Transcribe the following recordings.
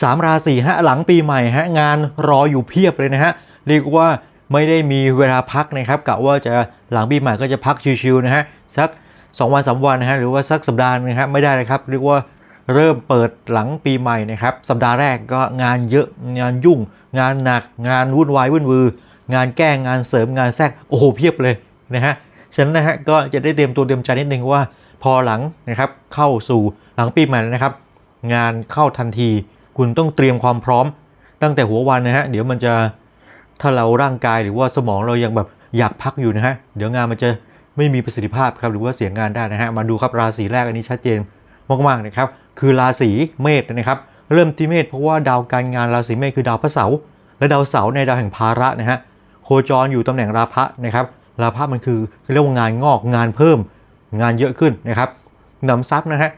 สามราศีฮะหลังปีใหม่ฮะงานรออยู่เพียบเลยนะฮะเรียกว่าไม่ได้มีเวลาพักนะครับกะว่าจะหลังปีใหม่ก็จะพักชิวๆนะฮะสัก 2 วันสามวันนะฮะหรือว่าสักสัปดาห์นะครับไม่ได้เลยครับเรียกว่าเริ่มเปิดหลังปีใหม่นะครับสัปดาห์แรกก็งานเยอะงานยุ่ง งานหนัก งานวุ่นวายวุ่นวือ งานแก้งานเสริมงานแทรกโอ้โหเพียบเลยนะฮะฉะนั้นนะฮะก็จะได้เตรียมตัวเตรียมใจนิดนึงว่า พอหลังนะครับเข้าสู่หลังปีใหม่นะครับ งานเข้าทันที คุณต้องเตรียมความพร้อมตั้งแต่หัววันนะฮะ เดี๋ยวมันจะถ้าเราร่างกายหรือว่าสมองเรายังแบบอยากพักอยู่นะฮะ เดี๋ยวงานมันจะไม่มีประสิทธิภาพครับหรือว่าเสียงานได้นะฮะ มาดูครับราศีแรกอันนี้ชัดเจนมากๆนะครับ คือราศีเมษนะครับ เริ่มที่เมษเพราะว่าดาวการงานราศีเมษคือดาวพระเสาร์และดาวเสาร์ในดาวแห่งภาระนะฮะโคจรอยู่ตำแหน่งราพะนะครับราพะมันคือเรียกว่างานงอกงานเพิ่มงานเยอะขึ้นนะครับนำซ้ำนะฮะ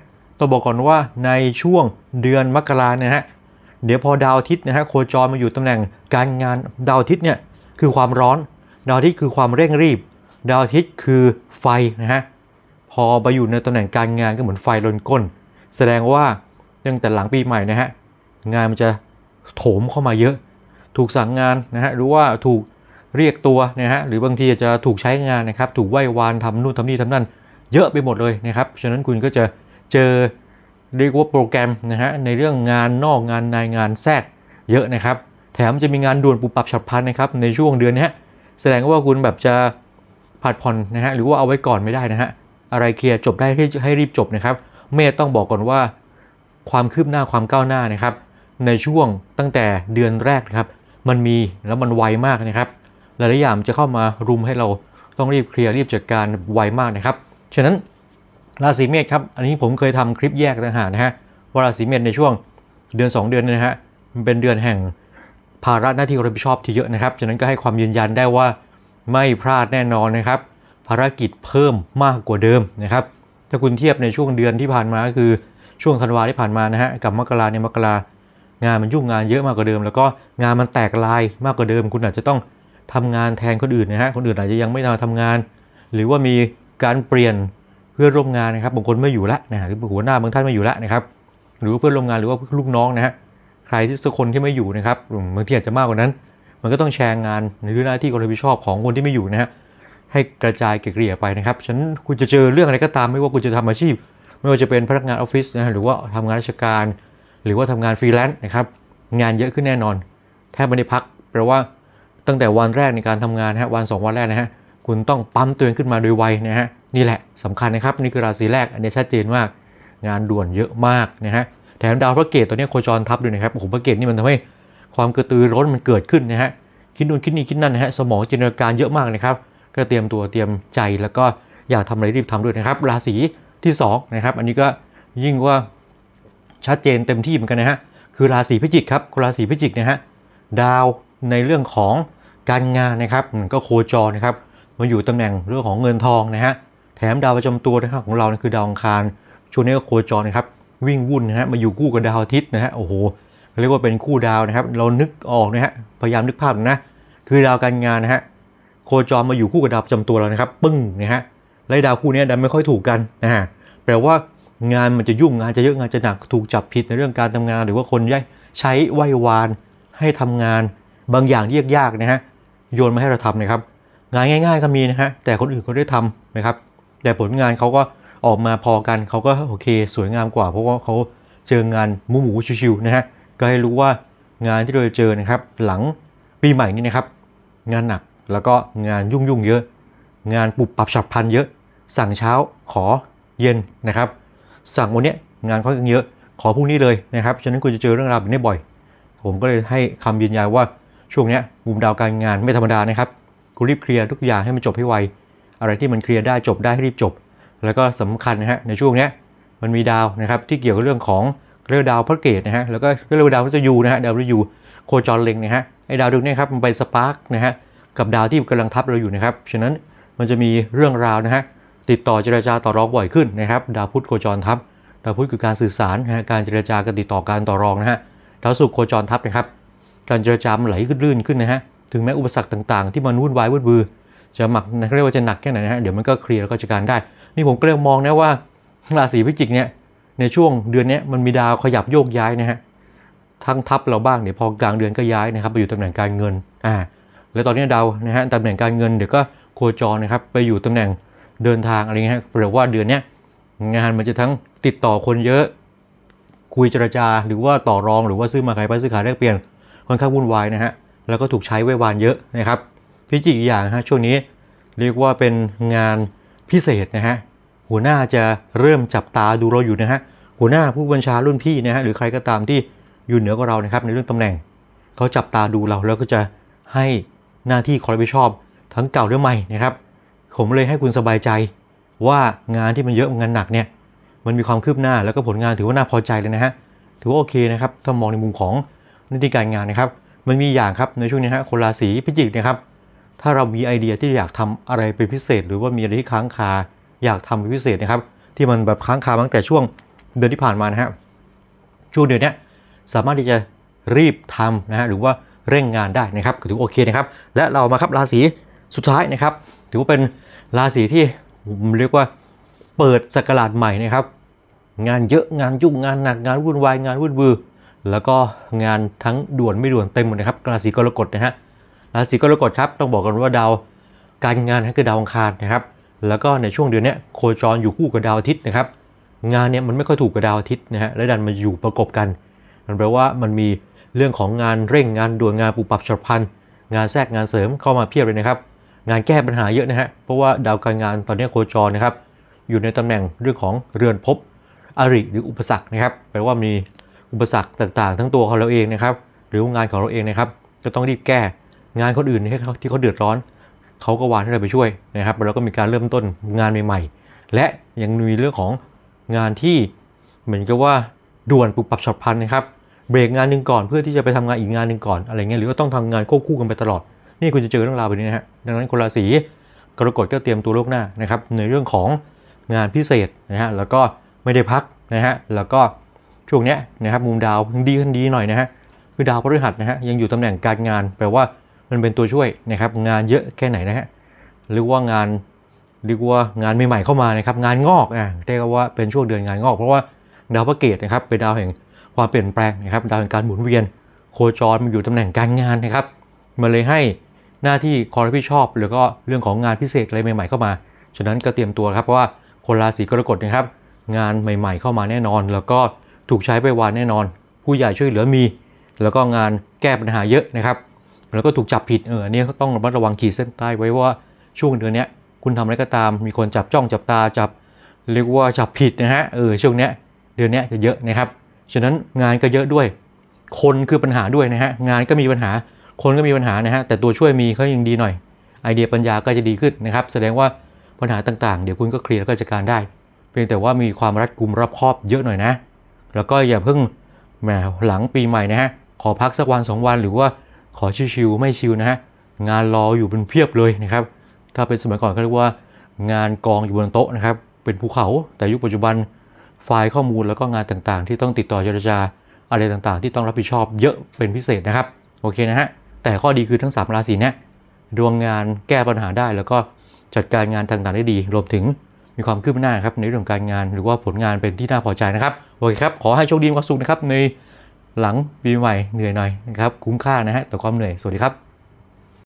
ต้องบอกก่อนว่าในช่วงเดือนมกราเนี่ยฮะเดี๋ยวพอดาวอาทิตย์นะฮะโคจรมาอยู่ตำแหน่งการงานดาวอาทิตย์เนี่ยคือความร้อน ดาวอาทิตย์คือความเร่งรีบ ดาวอาทิตย์คือไฟนะฮะพอไปอยู่ในตำแหน่งการงานก็เหมือนไฟลนก้น แสดงว่าตั้งแต่หลังปีใหม่นะฮะงานมันจะโถมเข้ามาเยอะ ถูกสั่งงานนะฮะหรือว่าถูกเรียกตัวนะฮะหรือบางทีอาจจะถูกใช้งานนะครับ ถูกไหว้วานทำนู่นทำนี่ทำนั่น เยอะไปหมดเลยนะครับฉะนั้นคุณก็จะ เจอเรียกว่าโปรแกรมนะฮะในเรื่องงานนอกงานในงานแทรกเยอะนะครับ แถมจะมีงานด่วนปุบปับฉับพลันนะครับในช่วงเดือนนี้แสดงว่าคุณแบบจะผัดผ่อนนะฮะหรือว่าเอาไว้ก่อนไม่ได้นะฮะอะไรเคลียร์จบได้ให้ให้รีบจบนะครับเมธต้องบอกก่อนว่า ความคืบหน้าความก้าวหน้านะครับ ในช่วงตั้งแต่เดือนแรกนะครับ มันมีแล้วมันไวมากนะครับหลายๆอย่างจะเข้ามารุมให้เราต้องรีบเคลียร์รีบจัดการไวมากนะครับฉะนั้น ราศีเมษครับ อันนี้ผมเคยทำคลิปแยกต่างหากนะฮะว่าราศีเมษในช่วงเดือน 2 เดือนนะฮะมันเป็นเดือนแห่งภาระหน้าที่รับผิดชอบที่เยอะนะครับฉะนั้นก็ให้ความยืนยันได้ว่าไม่พลาดแน่นอนนะครับ ภารกิจเพิ่มมากกว่าเดิมนะครับ ถ้าคุณเทียบในช่วงเดือนที่ผ่านมาก็คือช่วงธันวาที่ผ่านมานะฮะกับมกราในยมกรางานมันยุ่งงานเยอะมากกว่าเดิม แล้วก็งานมันแตกลายมากกว่าเดิม คุณอาจจะต้องทำงานแทนคนอื่นนะฮะคนอื่นอาจจะยังไม่มาทำงาน หรือว่ามีการเปลี่ยน เพื่อนร่วมงานนะครับบางคนไม่อยู่ละนะฮะหรือหัวหน้าบางท่านไม่อยู่ละนะครับหรือว่าเพื่อนร่วมงานหรือว่าลูกน้องนะฮะใครที่สักคนที่ไม่อยู่นะครับบางทีอาจจะมากกว่านั้น มันก็ต้องแชร์งานในเรื่องหน้าที่ความรับผิดชอบของคนที่ไม่อยู่นะฮะให้กระจายเกลี่ยไปนะครับฉันคุณจะเจอเรื่องอะไรก็ตามไม่ว่าคุณจะทำอาชีพ ไม่ว่าจะเป็นพนักงานออฟฟิศนะฮะหรือว่าทำงานราชการ หรือว่าทำงานฟรีแลนซ์นะครับงานเยอะขึ้นแน่นอน แทบไม่ได้พักแปลว่าตั้งแต่วันแรกในการทำงานนะฮะวันสองวันแรกนะฮะคุณต้องปั๊มตัวเองขึ้นมาโดยไวนะฮะ นี่แหละสำคัญนะครับนี่คือราศีแรกอันนี้ชัดเจนมาก งานด่วนเยอะมากนะฮะแถมดาวพระเกตตัวนี้โคจรทับด้วยนะครับโอ้โหพระเกตนี่มันทำให้ความกระตือร้นมันเกิดขึ้นนะฮะคิดนู่นคิดนี่คิดนั่นนะฮะสมองจินตนาการเยอะมากนะครับก็เตรียมตัวเตรียมใจแล้วก็อยากทำอะไรรีบทำด้วยนะครับ ราศีที่สองนะครับอันนี้ก็ยิ่งว่าชัดเจนเต็มที่เหมือนกันนะฮะคือราศีพิจิกครับราศีพิจิกนะฮะดาวในเรื่องของการงานนะครับก็โคจรนะครับมาอยู่ตำแหน่งเรื่องของเงินทองนะฮะ แถมดาวประจำตัวนะครับของเราคือดาวอังคารช่วงนี้ก็โคจรนะครับวิ่งวุ่นนะฮะมาอยู่คู่กับดาวอาทิตย์นะฮะโอ้โหเรียกว่าเป็นคู่ดาวนะครับ เรานึกออกนะฮะพยายามนึกภาพนะคือดาวการงานนะฮะโคจรมาอยู่คู่กับดาวประจำตัวเรานะครับ ปึ้งนะฮะและดาวคู่นี้ดันไม่ค่อยถูกกันนะฮะแปลว่างานมันจะยุ่งงานจะเยอะงานจะหนักถูกจับผิดในเรื่องการทำงาน หรือว่าคนย้ใช้ไหว้วานให้ทำงานบางอย่างที่ยากๆนะฮะโยนมาให้เราทำนะครับ งานง่าย ๆ ก็มีนะฮะแต่คนอื่นเขาได้ทำนะครับ แต่ผลงานเขาก็ออกมาพอกันเขาก็โอเค สวยงามกว่า เพราะว่าเขาเจองานมูหมูชิวๆนะฮะก็ให้รู้ว่างานที่เราเจอนะครับ หลังปีใหม่นี้นะครับ งานหนักแล้วก็งานยุ่งยุ่งๆเยอะ งานปุบปับฉับพลันเยอะ สั่งเช้าขอเย็นนะครับ สั่งวันนี้งานค่อนข้างเยอะ ขอพรุ่งนี้เลยนะครับฉะนั้นคุณจะเจอเรื่องราวแบบนี้บ่อย ผมก็เลยให้คำยืนยันว่าช่วงนี้มุมดาวการงานไม่ธรรมดานะครับคุณรีบเคลียร์ทุกอย่างให้มันจบให้ไว อะไรที่มันเคลียร์ได้จบได้ให้รีบจบ แล้วก็สำคัญนะฮะในช่วงนี้มันมีดาวนะครับที่เกี่ยวกับเรื่องของเรื่องดาวพระเกตนะฮะแล้วก็เรื่องดาวพฤหัสยูนะฮะดาวพฤหัสยูโคจรเล็งนะฮะไอ้ดาวดวงนี้ครับมันไปสปาร์กนะฮะกับดาวที่กำลังทับเราอยู่นะครับฉะนั้นมันจะมีเรื่องราวนะฮะติดต่อเจรจาต่อรองบ่อยขึ้นนะครับดาวพุธโคจรทับดาวพุธคือการสื่อสารนะฮะการเจรจาการติดต่อการต่อรองนะฮะดาวศุกร์โคจรทับนะครับการเจรจามันไหลขึ้นลื่นขึ้นนะฮะถึงแม้อุปสรรคต่างๆ ที่มันวุ่นวายวุ่นวือ จะหมักเรียกว่าจะหนักแค่ไหนนะฮะเดี๋ยวมันก็เคลียร์แล้วก็จัดการได้ นี่ผมก็เลยมองนะว่าราศีพิจิกเนี่ยในช่วงเดือนนี้มันมีดาวขยับโยกย้ายนะฮะทั้งทับเราบ้างเดี๋ยวพอกลางเดือนก็ย้ายนะครับไปอยู่ตำแหน่งการเงินอ่าแล้วตอนนี้ดาวนะฮะตำแหน่งการเงินเดี๋ยวก็โคจรนะครับไปอยู่ตำแหน่งเดินทางอะไรเงี้ยแปลว่าเดือนนี้งานมันจะทั้งติดต่อคนเยอะ คุยเจรจา หรือว่าต่อรองหรือว่าซื้อมาขายไปซื้อขายแลกเปลี่ยนค่อนข้างวุ่นวายนะฮะแล้วก็ถูกใช้ไว้วานเยอะนะครับ พิจิกอีกอย่างฮะช่วงนี้เรียกว่าเป็นงานพิเศษนะฮะหัวหน้าจะเริ่มจับตาดูเราอยู่นะฮะหัวหน้าผู้บัญชารุ่นพี่นะฮะหรือใครก็ตามที่อยู่เหนือกว่าเรานะครับในเรื่องตำแหน่งเขาจับตาดูเราแล้วก็จะให้หน้าที่คอรับผิดชอบทั้งเก่าและใหม่นะครับ ผมเลยให้คุณสบายใจว่างานที่มันเยอะงานหนักเนี่ยมันมีความคืบหน้าแล้วก็ผลงานถือว่าน่าพอใจเลยนะฮะถือว่าโอเคนะครับถ้ามองในมุมของน้าที่การงานนะครับ มันมีอย่างครับในช่วงนี้ฮะคนราศีพิจิกนะครับ ถ้าเรามีไอเดียที่อยากทำอะไรเป็นพิเศษ หรือว่ามีอะไรที่ค้างคาอยากทำเป็นพิเศษนะครับ ที่มันแบบค้างคาตั้งแต่ช่วงเดือนที่ผ่านมานะฮะช่วงเดือนนี้สามารถที่จะรีบทำนะฮะหรือว่าเร่งงานได้นะครับถือโอเคนะครับ และเรามาครับราศีสุดท้ายนะครับ ถือว่าเป็นราศีที่ผมเรียกว่าเปิดสกราชใหม่นะครับ งานเยอะงานยุ่งงานหนักงานวุ่นวายงานวุ่นวือแล้วก็งานทั้งด่วนไม่ด่วนเต็มหมดนะครับ ราศีกรกฎนะฮะ ราศีกรกฎครับต้องบอกกันว่าดาวการงานคือดาวอังคารนะครับ แล้วก็ในช่วงเดือนนี้โคจรอยู่คู่กับดาวอาทิตย์นะครับ งานเนี้ยมันไม่ค่อยถูกกับดาวอาทิตย์นะฮะและดันมาอยู่ประกบกันมันแปลว่ามันมีเรื่องของงานเร่งงานด่วนงานปุบปับฉับพลันงานแทรกงานเสริมเข้ามาเพียบเลยนะครับ งานแก้ปัญหาเยอะนะฮะเพราะว่าดาวการงานตอนนี้โคจรนะครับอยู่ในตำแหน่งเรื่องของเรือนภพอริหรืออุปสรรคนะครับแปลว่ามีอุปสรรคต่างๆ ทั้งตัวของเราเองนะครับ หรืองานของเราเองนะครับจะต้องรีบแก้ งานคนอื่นที่เขาที่เขาเดือดร้อน เขาก็วานให้เราไปช่วยนะครับแล้วก็มีการเริ่มต้นงานใหม่ๆ และยังมีเรื่องของงานที่เหมือนกับว่าด่วนปุบปับฉับพลันนะครับเบรกงานหนึ่งก่อนเพื่อที่จะไปทำงานอีกงานหนึ่งก่อนอะไรเงี้ยหรือว่าต้องทำงานควบคู่กันไปตลอด นี่คุณจะเจอเรื่องราวแบบนี้นะฮะดังนั้นคนราศีกรกฎก็เตรียมตัวล่วงหน้านะครับในเรื่องของงานพิเศษนะฮะแล้วก็ไม่ได้พักนะฮะแล้วก็ช่วงเนี้ยนะครับมุมดาวดีขึ้นดีหน่อยนะฮะคือดาวพฤหัสนะฮะยังอยู่ตำแหน่งการงานแปลว่า มันเป็นตัวช่วยนะครับ งานเยอะแค่ไหนนะฮะหรือว่างานเรียกว่างานใหม่ๆเข้ามานะครับ งานงอกอะเรียกว่าเป็นช่วงเดือนงานงอก เพราะว่าดาวพระเกตนะครับเป็นดาวแห่งความเปลี่ยนแปลงนะครับดาวแห่งการหมุนเวียน โคจรมันอยู่ตำแหน่งการงานนะครับมันเลยให้หน้าที่คอยรับผิดชอบหรือก็เรื่องของงานพิเศษอะไรใหม่ ๆเข้ามาฉะนั้นก็เตรียมตัวครับเพราะว่าคนราศีกรกฎนะครับ งานใหม่ ๆ เข้ามาแน่นอน แล้วก็ถูกใช้ไปวานแน่นอน ผู้ใหญ่ช่วยเหลือมี แล้วก็งานแก้ปัญหาเยอะนะครับ แล้วก็ถูกจับผิดเอออนนี่ก็ต้องระมัดระวังขีดเส้นใต้ไว้ว่าช่วงเดือนนี้คุณทำอะไรก็ตามมีคนจับจ้องจับตาจับ เรียกว่าจับผิดนะฮะเออช่วงเนี้ยเดือนนี้จะเยอะนะครับฉะนั้นงานก็เยอะด้วย คนคือปัญหาด้วยนะฮะงานก็มีปัญหา คนก็มีปัญหานะฮะแต่ตัวช่วยมีเขายังดีหน่อย ไอเดียปัญญาก็จะดีขึ้นนะครับ แสดงว่าปัญหาต่างๆ เดี๋ยวคุณก็เคลียร์แล้วก็จัดการได้ เพียงแต่ว่ามีความรัดกุมรอบคอบเยอะหน่อยนะ แล้วก็อย่าเพิ่งแหมหลังปีใหม่นะฮะขอพักสักวันสองวันหรือว่า ขอชิวๆไม่ชิวนะฮะงานรออยู่เป็นเพียบเลยนะครับ ถ้าเป็นสมัยก่อนเขาเรียกว่างานกองอยู่บนโต๊ะนะครับ เป็นภูเขาแต่ยุคปัจจุบันไฟล์ข้อมูลแล้วก็งานต่างๆ ที่ต้องติดต่อเจรจาอะไรต่างๆ ที่ต้องรับผิดชอบเยอะเป็นพิเศษนะครับโอเคนะฮะแต่ข้อดีคือทั้ง 3 ราศีเนี้ยดวงงานแก้ปัญหาได้แล้วก็จัดการงานต่างๆได้ดี รวมถึงมีความคืบหน้าครับในเรื่องการงานหรือว่าผลงานเป็นที่น่าพอใจนะครับโอเคครับขอให้โชคดีมีความสุขนะครับใน หลังปีใหม่เหนื่อยหน่อยนะครับ คุ้มค่านะฮะต่อความเหนื่อย สวัสดีครับ